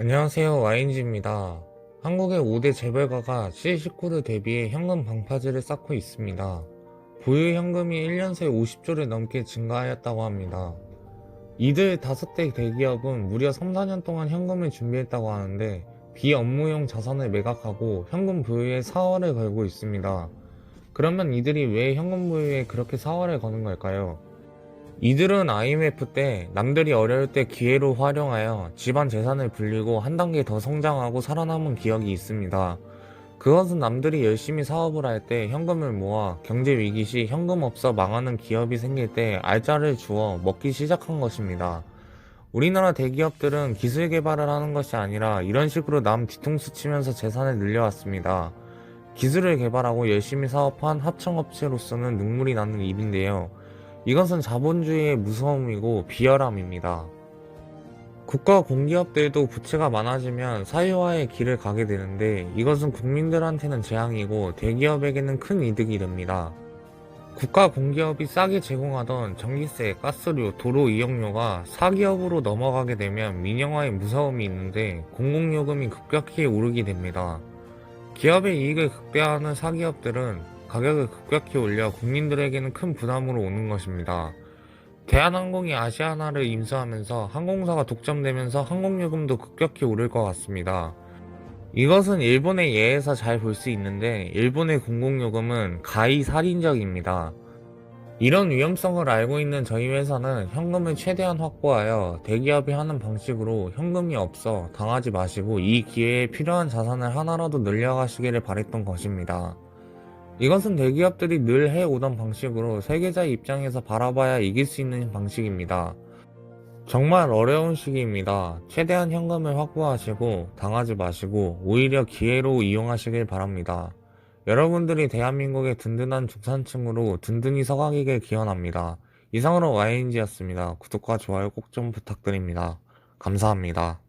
안녕하세요. YNG입니다. 한국의 5대 재벌가가 C19를 대비해 현금 방파제를 쌓고 있습니다. 보유 현금이 1년 새에 50조를 넘게 증가하였다고 합니다. 이들 5대 대기업은 무려 3, 4년 동안 현금을 준비했다고 하는데 비업무용 자산을 매각하고 현금 보유에 사활을 걸고 있습니다. 그러면 이들이 왜 현금 보유에 그렇게 사활을 거는 걸까요? 이들은 IMF 때 남들이 어려울 때 기회로 활용하여 집안 재산을 불리고 한 단계 더 성장하고 살아남은 기억이 있습니다. 그것은 남들이 열심히 사업을 할 때 현금을 모아 경제 위기 시 현금 없어 망하는 기업이 생길 때 알짜를 주어 먹기 시작한 것입니다. 우리나라 대기업들은 기술 개발을 하는 것이 아니라 이런 식으로 남 뒤통수 치면서 재산을 늘려왔습니다. 기술을 개발하고 열심히 사업한 합청업체로서는 눈물이 나는 일인데요. 이것은 자본주의의 무서움이고 비열함입니다. 국가 공기업들도 부채가 많아지면 사유화의 길을 가게 되는데 이것은 국민들한테는 재앙이고 대기업에게는 큰 이득이 됩니다. 국가 공기업이 싸게 제공하던 전기세, 가스료, 도로 이용료가 사기업으로 넘어가게 되면 민영화의 무서움이 있는데 공공요금이 급격히 오르게 됩니다. 기업의 이익을 극대화하는 사기업들은 가격을 급격히 올려 국민들에게는 큰 부담으로 오는 것입니다. 대한항공이 아시아나를 인수하면서 항공사가 독점되면서 항공요금도 급격히 오를 것 같습니다. 이것은 일본의 예에서 잘 볼 수 있는데 일본의 공공요금은 가히 살인적입니다. 이런 위험성을 알고 있는 저희 회사는 현금을 최대한 확보하여 대기업이 하는 방식으로 현금이 없어 당하지 마시고 이 기회에 필요한 자산을 하나라도 늘려가시기를 바랬던 것입니다. 이것은 대기업들이 늘 해오던 방식으로 세계자의 입장에서 바라봐야 이길 수 있는 방식입니다. 정말 어려운 시기입니다. 최대한 현금을 확보하시고 당하지 마시고 오히려 기회로 이용하시길 바랍니다. 여러분들이 대한민국의 든든한 중산층으로 든든히 서가기를 기원합니다. 이상으로 YNG였습니다. 구독과 좋아요 꼭 좀 부탁드립니다. 감사합니다.